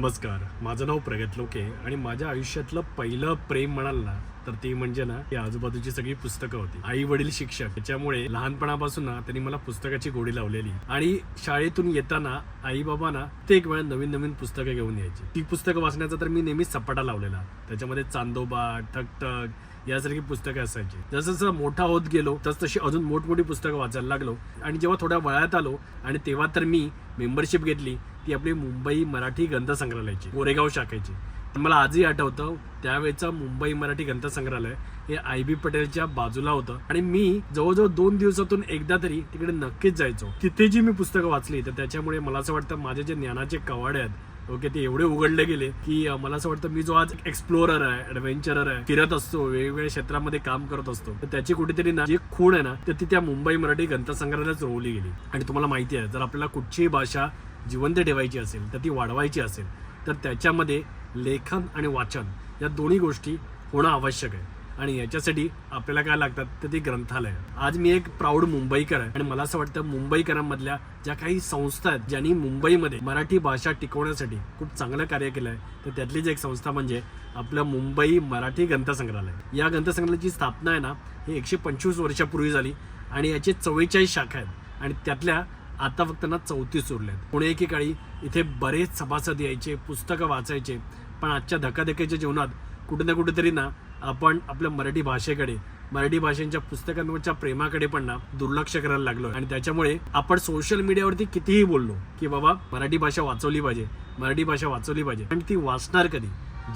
नमस्कार. माझं नाव प्रगत लोके आणि माझ्या आयुष्यातलं पहिलं प्रेम म्हणाल ना तर ते म्हणजे ना ही आजूबाजूची सगळी पुस्तकं होती. आई वडील शिक्षक. त्याच्यामुळे लहानपणापासून ना त्यांनी मला पुस्तकाची गोडी लावलेली. आणि शाळेतून येताना आई बाबा ना ते एक वेळा नवीन नवीन पुस्तकं घेऊन यायची. ती पुस्तकं वाचण्याचा तर मी नेहमीच सपाटा लावलेला. त्याच्यामध्ये चांदोबा ठकटक यासारखी पुस्तकं असायची. जसं जसं मोठा होत गेलो तस तशी अजून मोठमोठी पुस्तकं वाचायला लागलो. आणि जेव्हा थोड्या वयात आलो आणि तेव्हा तर मी मेंबरशिप घेतली ती आपली मुंबई मराठी ग्रंथसंग्रहालयाची गोरेगाव शाखेची. मला आजही आठवतं त्यावेळेचा मुंबई मराठी ग्रंथसंग्रहालय हे आय बी पटेलच्या बाजूला होतं. आणि मी जवळजवळ दोन दिवसातून एकदा तरी तिकडे नक्कीच जायचो. तिथे जी मी पुस्तकं वाचली तर त्याच्यामुळे मला असं वाटतं माझे जे ज्ञानाचे कवाडे आहेत ओके ते एवढे उघडले गेले की मला असं वाटतं मी जो आज एक्सप्लोरर आहे ऍडव्हेंचरर आहे फिरत असतो वेगवेगळ्या क्षेत्रामध्ये काम करत असतो तर त्याची कुठेतरी ना जी खूण आहे ना तर ती त्या मुंबई मराठी ग्रंथसंग्रहालयात रोवली गेली. आणि तुम्हाला माहिती आहे जर आपल्याला कुठचीही भाषा जिवंत ठेवायची असेल तर ती वाढवायची असेल तर त्याच्यामध्ये लेखन आणि वाचन या दोन्ही गोष्टी होणं आवश्यक आहे. आणि याच्यासाठी आपल्याला काय लागतात तर ती ग्रंथालय. आज मी एक प्राऊड मुंबईकर आहे. आणि मला असं वाटतं मुंबईकरांमधल्या ज्या काही संस्था आहेत ज्यांनी मुंबईमध्ये मराठी भाषा टिकवण्यासाठी खूप चांगलं कार्य केलं आहे तर त्यातलीच एक संस्था म्हणजे आपलं मुंबई मराठी ग्रंथसंग्रहालय. या ग्रंथसंग्रहालयाची स्थापना आहे ना हे एकशे पंचवीस वर्षापूर्वी झाली. आणि याचे चव्वेचाळीस शाखा आहेत. आणि त्यातल्या आता फक्त ना चौतीस उरले आहेत पुणे एकेकाळी इथे बरेच सभासद यायचे पुस्तकं वाचायचे पण आजच्या धकाधकीच्या जीवनात कुठे ना कुठेतरी ना आपण आपल्या मराठी भाषेकडे मराठी भाषेच्या पुस्तकांवरच्या प्रेमाकडे पण ना दुर्लक्ष करायला लागलो आणि त्याच्यामुळे आपण सोशल मीडियावरती कितीही बोललो की बाबा मराठी भाषा वाचवली पाहिजे मराठी भाषा वाचवली पाहिजे. पण ती वाचणार कधी?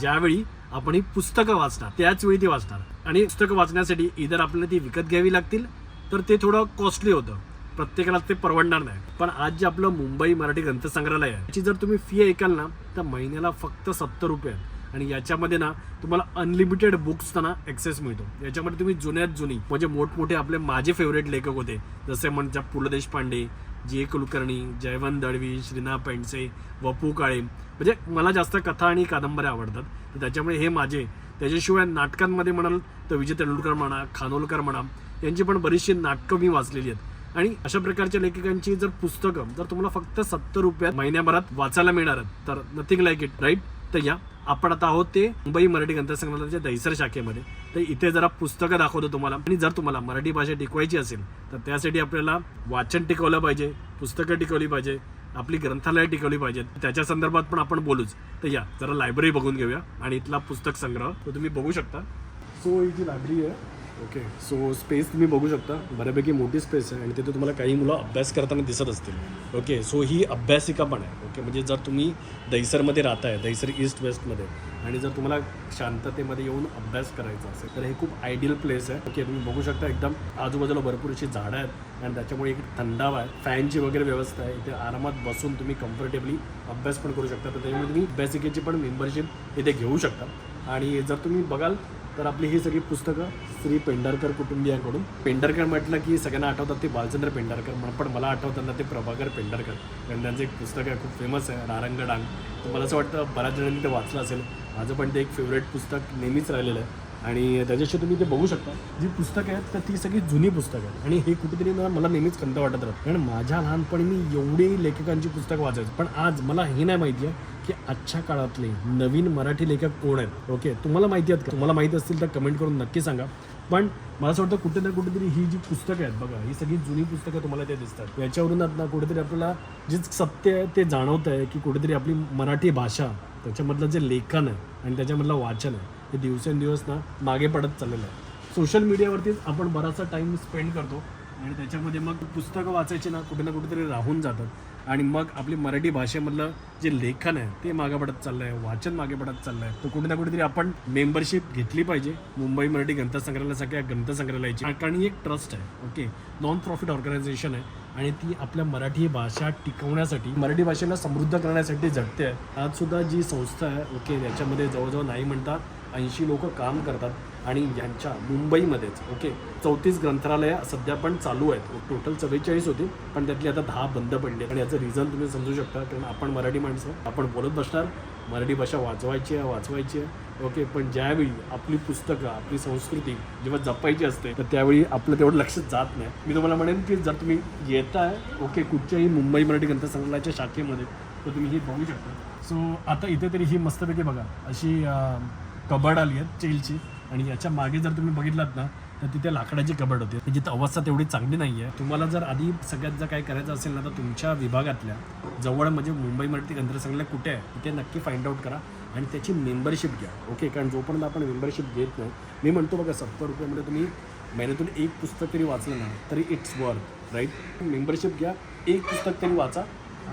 ज्यावेळी आपण ही पुस्तकं वाचणार त्याच वेळी ती वाचणार. आणि पुस्तकं वाचण्यासाठी इतर आपल्याला ती विकत घ्यावी लागतील तर ते थोडं कॉस्टली होतं. प्रत्येकाला ते परवडणार नाही. पण आज जे आपलं मुंबई मराठी ग्रंथसंग्रहालय आहे याची जर तुम्ही फी ऐकाल ना तर महिन्याला फक्त सत्तर रुपये आहे. आणि याच्यामध्ये ना तुम्हाला अनलिमिटेड बुक्स त्यांना ॲक्सेस मिळतो. याच्यामध्ये तुम्ही जुन्यात जुनी म्हणजे मोठमोठे आपले माझे फेवरेट लेखक होते. जसे म्हणजे पु ल देशपांडे जी ए कुलकर्णी जयवंत दळवी श्रीना पेंडसे वपू काळे. म्हणजे मला जास्त कथा आणि कादंबऱ्या आवडतात. तर त्याच्यामुळे हे माझे. त्याच्याशिवाय नाटकांमध्ये म्हणाल तर विजय तेंडुलकर म्हणा खानोलकर म्हणा यांची पण बरीचशी नाटकं मी वाचलेली आहेत. आणि अशा प्रकारच्या लेखकांची जर पुस्तकं जर तुम्हाला फक्त सत्तर रुपयात महिन्याभरात वाचायला मिळणार तर नथिंग लाईक इट राईट तर या आपण आता आहोत ते मुंबई मराठी ग्रंथसंग्रहालयाच्या दहिसर शाखेमध्ये. तर इथे जरा पुस्तकं दाखवतो तुम्हाला. आणि जर तुम्हाला मराठी भाषा टिकवायची असेल तर त्यासाठी आपल्याला वाचन टिकवलं पाहिजे पुस्तकं टिकवली पाहिजे आपली ग्रंथालय टिकवली पाहिजेत. त्याच्या संदर्भात पण आपण बोलूच. तर या जरा लायब्ररी बघून घेऊया. आणि इथला पुस्तक संग्रह तो तुम्ही बघू शकता. सो ही जी लायब्ररी आहे ओके सो स्पेस तुम्ही बघू शकता. बऱ्यापैकी मोठी स्पेस आहे आणि तिथे तुम्हाला काही मुलं अभ्यास करताना दिसत असतील. ओके सो ही अभ्यासिका पण आहे. ओके म्हणजे जर तुम्ही दहिसरमध्ये राहताय दहिसर ईस्ट वेस्टमध्ये आणि जर तुम्हाला शांततेमध्ये येऊन अभ्यास करायचा असेल तर हे खूप आयडियल प्लेस आहे. ओके तुम्ही बघू शकता एकदम आजूबाजूला भरपूर अशी झाडं आहेत आणि त्याच्यामुळे एक थंडावा आहे. फॅनची वगैरे व्यवस्था आहे. इथे आरामात बसून तुम्ही कम्फर्टेबली अभ्यास पण करू शकता. तर त्याच्यामुळे तुम्ही अभ्यासिकेची पण मेंबरशिप इथे घेऊ शकता. आणि जर तुम्ही बघाल तर आपली ही सगळी पुस्तकं श्री पेंढारकर कुटुंबियांकडून. पेंढारकर म्हटलं की सगळ्यांना आठवतात ते बालचंद्र पेंढारकर म्हण- पण मला आठवतात ना ते प्रभाकर पेंढारकर. कारण त्यांचं एक पुस्तक आहे खूप फेमस आहे रारंग डांग तर मला असं वाटतं बऱ्याच जणांनी ते वाचलं असेल. माझं पण ते एक फेवरेट पुस्तक नेहमीच राहिलेलं आहे. आणि त्याच्याशी तुम्ही ते बघू शकता. जी पुस्तकं आहेत तर ती सगळी जुनी पुस्तकं आहेत. आणि हे कुठेतरी ना मला नेहमीच खंत वाटत राहतं कारण माझ्या लहानपणी मी एवढी लेखकांची पुस्तकं वाचायचं. पण आज मला हे नाही माहिती आहे की आजच्या काळातले नवीन मराठी लेखक कोण आहेत. ओके? तुम्हाला माहिती आहेत का? तुम्हाला माहिती असतील तर कमेंट करून नक्की सांगा. पण मला असं वाटतं कुठे ना कुठेतरी ही जी पुस्तकं आहेत बघा ही सगळी जुनी पुस्तकं तुम्हाला ते दिसतात. याच्यावरून ना कुठेतरी आपल्याला जे सत्य आहे ते जाणवत आहे की कुठेतरी आपली मराठी भाषा त्याच्यामधलं जे लेखन आहे आणि त्याच्यामधलं वाचन आहे. हे दिवसेंदिवस ना मागे पडत चाललेलं आहे. सोशल मीडियावरतीच आपण बराचसा टाईम स्पेंड करतो आणि त्याच्यामध्ये मग पुस्तकं वाचायची ना कुठे ना कुठेतरी राहून जातात. आणि मग आपली मराठी भाषेमधलं जे लेखन आहे ते मागे पडत चाललं आहे वाचन मागे पडत चाललं आहे तर कुठे ना कुठेतरी आपण मेंबरशिप घेतली पाहिजे. मुंबई मराठी ग्रंथसंग्रहालयासारख्या ग्रंथसंग्रहालयाची. कारण ही एक ट्रस्ट आहे ओके नॉन प्रॉफिट ऑर्गनायझेशन आहे. आणि ती आपल्या मराठी भाषा टिकवण्यासाठी मराठी भाषेला समृद्ध करण्यासाठी झटते आहे आजसुद्धा जी संस्था आहे ओके याच्यामध्ये जवळजवळ नाही म्हणतात ऐंशी लोक काम करतात आणि यांच्या मुंबईमध्येच ओके? चौतीस ग्रंथालयं सध्या पण चालू आहेत. टोटल चव्वेचाळीस होती पण त्यातली आता दहा बंद पडली आणि याचं रिझन तुम्ही समजू शकता कारण आपण मराठी माणसं आपण बोलत बसणार मराठी भाषा वाचवायची आहे वाचवायची आहे ओके? पण ज्यावेळी आपली पुस्तकं आपली संस्कृती जेव्हा जपायची असते तर त्यावेळी आपलं तेवढं लक्ष जात नाही. मी तुम्हाला म्हणेन की जर तुम्ही येताय ओके? कुठच्याही मुंबई मराठी ग्रंथसंग्रहालयाच्या शाखेमध्ये तर तुम्ही हे बघू शकता. सो आता इथे तरी ही मस्तपैकी बघा अशी कबड आली आहेत स्टीलची आणि याच्या मागे जर तुम्ही बघितलात ना तर तिथे लाकडाची कबड होती. म्हणजे त्याची अवस्था तेवढी चांगली नाही आहे तुम्हाला जर आधी सगळ्यात जर काय करायचं असेल ना तर तुमच्या विभागातल्या जवळ म्हणजे मुंबई मराठी तंत्रसंघाला कुठे आहे तिथे नक्की फाइंड आउट करा आणि त्याची मेंबरशिप घ्या. ओके कारण जोपर्यंत आपण मेंबरशिप घेत नाही मी म्हणतो बघा सत्तर रुपयामध्ये तुम्ही महिन्यातून एक पुस्तक तरी वाचलं ना तरी इट्स वर्थ राईट मेंबरशिप घ्या एक पुस्तक तरी वाचा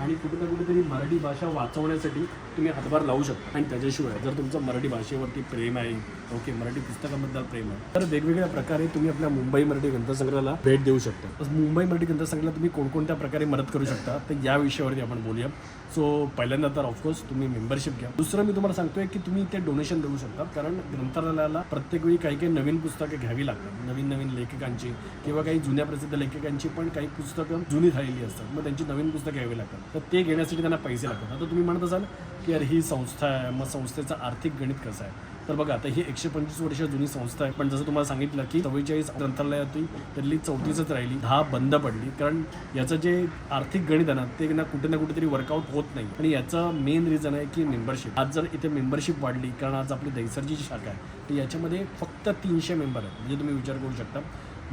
आणि कुठे ना कुठेतरी मराठी भाषा वाचवण्यासाठी तुम्ही हातभार लावू शकता आणि त्याच्याशिवाय जर तुमचं मराठी भाषेवरती प्रेम आहे ओके मराठी पुस्तकाबद्दल प्रेम आहे तर वेगवेगळ्या प्रकारे तुम्ही आपल्या मुंबई मराठी ग्रंथसंग्रहाला भेट देऊ शकता. मुंबई मराठी ग्रंथसंग्रहाला तुम्ही कोणकोणत्या प्रकारे मदत करू शकता तर या विषयावरती आपण बोलूया. सो पहिल्यांदा तर ऑफकोर्स तुम्ही मेंबरशिप घ्या. दुसरं मी तुम्हाला सांगतोय की तुम्ही ते डोनेशन देऊ शकता कारण ग्रंथालयाला प्रत्येक वेळी काही काही नवीन पुस्तकं घ्यावी लागतात. नवीन नवीन लेखकांची किंवा काही जुन्या प्रसिद्ध लेखकांची पण काही पुस्तकं जुनी झालेली असतात. मग त्यांची नवीन पुस्तकं घ्यावी लागतात. तर ते घेण्यासाठी त्यांना पैसे लागतात. आता तुम्ही म्हणत असाल की अरे ही संस्था आहे. मग संस्थेचं आर्थिक गणित कसं आहे? तर बघा आता ही एकशे पंचवीस वर्ष जुनी संस्था आहे. पण जसं तुम्हाला सांगितलं की चव्वेचाळीस ग्रंथालय होती त्यातली चौतीसच राहिली. दहा बंद पडली. कारण याचं जे आर्थिक गणित आहे ना ते ना कुठे ना कुठेतरी वर्कआउट होत नाही. आणि याचं मेन रिझन आहे की मेंबरशिप आज जर इथे मेंबरशिप वाढली कारण आज आपली दैसरची जी शाखा आहे तर याच्यामध्ये फक्त तीनशे मेंबर आहेत. म्हणजे तुम्ही विचार करू शकता.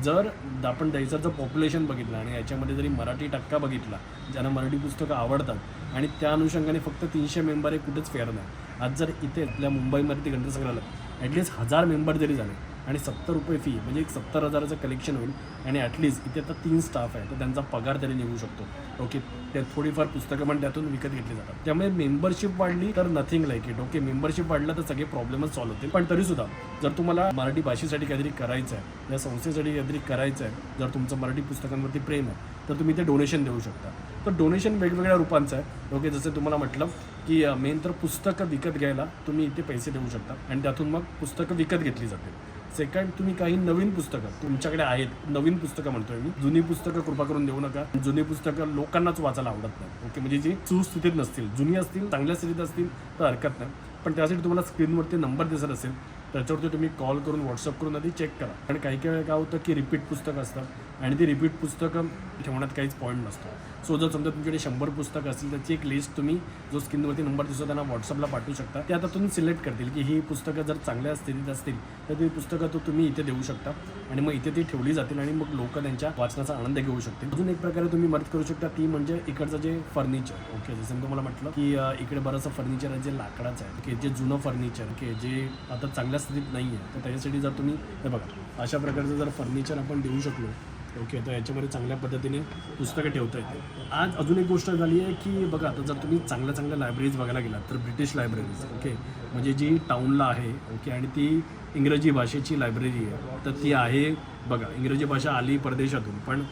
जर आपण द्यायचं पॉप्युलेशन बघितलं आणि याच्यामध्ये जरी मराठी टक्का बघितला ज्यांना मराठी पुस्तकं आवडतात आणि त्या अनुषंगाने फक्त तीनशे मेंबर हे कुठेच फेअर नाही आज जर इथे आपल्या मुंबईमध्ये ग्रंथसंग्रहालय ॲटलिस्ट हजार मेंबर जरी झाले आणि सत्तर रुपये फी म्हणजे एक सत्तर हजाराचं कलेक्शन होईल. आणि ॲटलीस्ट इथे आता तीन स्टाफ आहे तर त्यांचा पगार तरी निघू शकतो. ओके त्यात थोडीफार पुस्तकं पण त्यातून विकत घेतली जातात. त्यामुळे मेंबरशिप वाढली तर nothing like it okay membership वाढलं तर सगळे प्रॉब्लेमच सॉल्व्ह होतील. पण तरी सुद्धा जर तुम्हाला मराठी भाषेसाठी काहीतरी करायचं आहे या संस्थेसाठी काहीतरी करायचं आहे जर तुमचं मराठी पुस्तकांवरती प्रेम आहे तर तुम्ही ते डोनेशन देऊ शकता. तर डोनेशन वेगवेगळ्या रूपांचं आहे. ओके जसं तुम्हाला म्हटलं की मेन तर पुस्तकं विकत घ्यायला तुम्ही इथे पैसे देऊ शकता. आणि त्यातून मग पुस्तकं विकत घेतली जातील. सेकंड तुम्ही काही नवीन पुस्तकं तुमच्याकडे आहेत नवीन पुस्तकं म्हणतोय मी. जुनी पुस्तकं कृपा करून देऊ नका. जुनी पुस्तकं लोकांनाच वाचायला आवडत नाही. ओके म्हणजे जी सुस्थितीत नसतील जुनी असतील चांगल्या स्थितीत असतील तर हरकत नाही. पण त्यासाठी तुम्हाला स्क्रीनवरती नंबर दिसत असेल त्याच्यावरती तुम्ही कॉल करून व्हॉट्सअप करून आधी चेक करा. कारण काही काही वेळा काय होतं की रिपीट पुस्तकं असतात आणि ती रिपीट पुस्तकं ठेवण्यात काहीच पॉईंट नसतो. सो जर समजा तुमच्याकडे शंभर पुस्तकं असतील त्याची एक लिस्ट तुम्ही जो स्क्रीनवरती नंबर दिसतो त्यांना व्हॉट्सअपला पाठवू शकता. ते आता तुम्ही सिलेक्ट करतील की ही पुस्तकं जर चांगल्या स्थितीत असतील तर ती पुस्तकं तो तुम्ही इथे देऊ शकता. आणि मग इथे ती ठेवली जातील आणि मग लोक त्यांच्या वाचनाचा आनंद घेऊ शकतील. अजून एक प्रकारे तुम्ही मदत करू शकता ती म्हणजे इकडचं जे फर्निचर ओके जसं मी तुम्हाला म्हटलं की इकडे बरंचसं फर्निचर आहे जे लाकडाचं आहे. की जे जुनं फर्निचर की जे आता चांगल्या स्थितीत नाही आहे तर त्याच्यासाठी जर तुम्ही हे बघा अशा प्रकारचं जर फर्निचर आपण देऊ शकलो ओके तर याच्यामध्ये चांगल्या पद्धतीने पुस्तकं ठेवता येते आज अजून एक गोष्ट झाली आहे की बघा आता जर तुम्ही चांगल्या चांगल्या लायब्ररीज बघायला गेलात तर ब्रिटिश लायब्ररीज ओके म्हणजे जी टाऊनला आहे ओके आणि ती इंग्रजी भाषेची लायब्ररी आहे तर ती आहे बघा इंग्रजी भाषा आली परदेशातून पण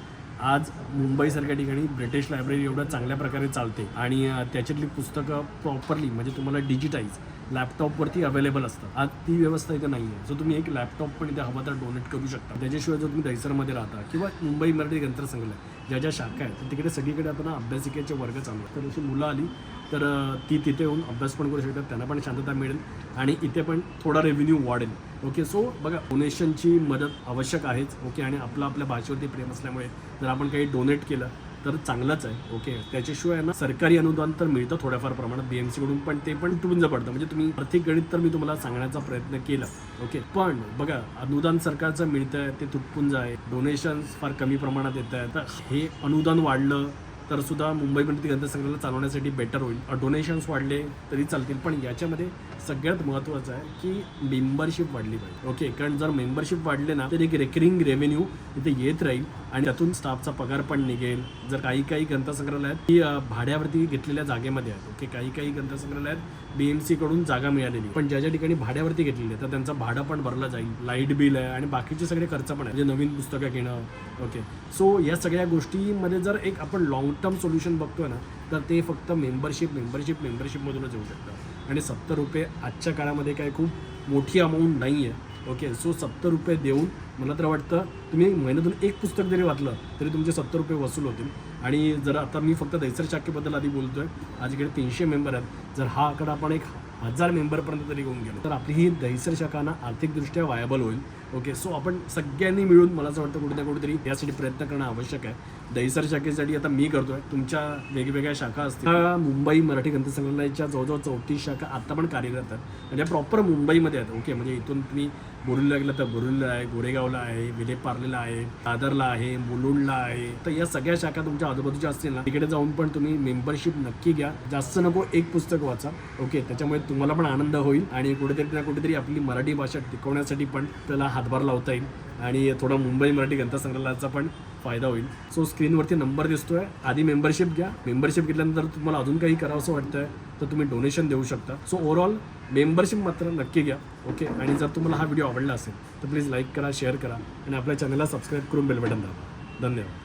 आज मुंबईसारख्या ठिकाणी ब्रिटिश लायब्ररी एवढ्या चांगल्या प्रकारे चालते आणि त्याच्यातली पुस्तकं प्रॉपरली म्हणजे तुम्हाला डिजिटाईज लॅपटॉपवरती अवेलेबल असतात आज ती व्यवस्था इथं नाही आहे सो तुम्ही एक लॅपटॉप पण इथे हवा तर डोनेट करू शकता. त्याच्याशिवाय जर तुम्ही दैसरमध्ये राहता किंवा मुंबई मराठी ग्रंथसंग्रहालय ज्या ज्या शाखा आहेत तर तिकडे सगळीकडे आता ना अभ्यासिकेचे वर्ग चालू आहेत. तर अशी मुलं आली तर ती तिथे येऊन अभ्यास पण करू शकतात. त्यांना पण शांतता मिळेल आणि इथे पण थोडा रेव्हेन्यू वाढेल. ओके सो बघा डोनेशनची मदत आवश्यक आहेच. ओके आणि आपलं आपल्या भाषेवरती प्रेम असल्यामुळे जर आपण काही डोनेट केलं तर चांगलाच आहे ओके त्याच्याशिवाय ना सरकारी अनुदान तर मिळतं थोड्याफार प्रमाणात बीएमसी कडून पण ते पण तुटून पडतं म्हणजे तुम्ही आर्थिक गणित तर मी तुम्हाला सांगण्याचा प्रयत्न केला ओके पण बघा अनुदान सरकारचं मिळतंय ते तुटपुंज आहे डोनेशन्स फार कमी प्रमाणात येत आहे तर हे अनुदान वाढलं तर सुद्धा मुंबईमध्ये ग्रंथसंग्रहालय चालवण्यासाठी बेटर होईल. डोनेशन्स वाढले तरी चालतील पण याच्यामध्ये सगळ्यात महत्त्वाचं आहे की मेंबरशिप वाढली पाहिजे. ओके कारण जर मेंबरशिप वाढले ना तर एक रेकरिंग रेव्हेन्यू इथे येत राहील आणि त्यातून स्टाफचा पगार पण निघेल. जर काही काही ग्रंथसंग्रहालयात ती भाड्यावरती घेतलेल्या जागेमध्ये आहेत ओके काही काही ग्रंथसंग्रहालयात बीएमसी कडून जागा मिळालेली पण ज्या ज्या ठिकाणी भाड्यावरती घेतलेली आहे तर त्यांचं भाडं पण भरलं जाईल. लाइट बिल आहे आणि बाकीचे सगळे खर्च पण आहे म्हणजे नवीन पुस्तकं घेणं ओके सो या सगळ्या गोष्टीमध्ये जर एक आपण लॉंग उत्तम सोल्युशन बघतोय ना तर ते फक्त मेंबरशिप मेंबरशिप मेंबरशिपमधूनच येऊ शकतं. आणि सत्तर रुपये आजच्या काळामध्ये काय खूप मोठी अमाऊंट नाही आहे ओके सो सत्तर रुपये देऊन मला तर वाटतं तुम्ही महिन्यातून एक पुस्तक जरी वाचलं तरी तुमचे सत्तर रुपये वसूल होतील. आणि जर आता मी फक्त दैसर शाखेबद्दल आधी बोलतोय आज इकडे तीनशे मेंबर आहेत. जर हा आकडा आपण एक हजार मेंबरपर्यंत तरी घेऊन गेलो. तर आपली ही दहिसर शाखा ना आर्थिकदृष्ट्या वायबल होईल. ओके सो आपण सगळ्यांनी मिळून मला असं वाटतं कुठे ना कुठेतरी यासाठी प्रयत्न करणं आवश्यक आहे. दहिसर शाखेसाठी आता मी करतोय. तुमच्या वेगवेगळ्या शाखा असतील. मुंबई मराठी ग्रंथसंग्रहालयाच्या जवळजवळ चौतीस शाखा आता पण कार्यरत आहेत. म्हणजे प्रॉपर मुंबईमध्ये आहेत. ओके म्हणजे इथून तुम्ही बोरुलीला गेलं तर बोरुलीला आहे गोरेगावला आहे विलेपार्लेला आहे दादरला आहे मुलुंडला आहे. तर या सगळ्या शाखा तुमच्या आजूबाजूच्या असतील ना तिकडे जाऊन पण तुम्ही मेंबरशिप नक्की घ्या. जास्त नको एक पुस्तक वाचा ओके त्याच्यामुळे तुम्हाला पण आनंद होईल आणि कुठेतरी ना कुठेतरी आपली मराठी भाषा टिकवण्यासाठी पण त्याला हातभार लावता येईल. आणि थोडा मुंबई मराठी ग्रंथसंग्रहालयाचा पण फायदा होईल. सो स्क्रीनवरती नंबर दिसतोय. आधी मेंबरशिप घ्या. मेंबरशिप घेतल्यानंतर तुम्हाला अजून काही करावं असं वाटतंय तर तुम्ही डोनेशन देऊ शकता. सो ओव्हरऑल मेंबरशिप मात्र नक्की घ्या ओके आणि जर तुम्हाला हा व्हिडिओ आवडला असेल तर प्लीज लाईक करा शेअर करा आणि आपल्या चॅनलला सबस्क्राईब करून बेल बटन दाबा. धन्यवाद.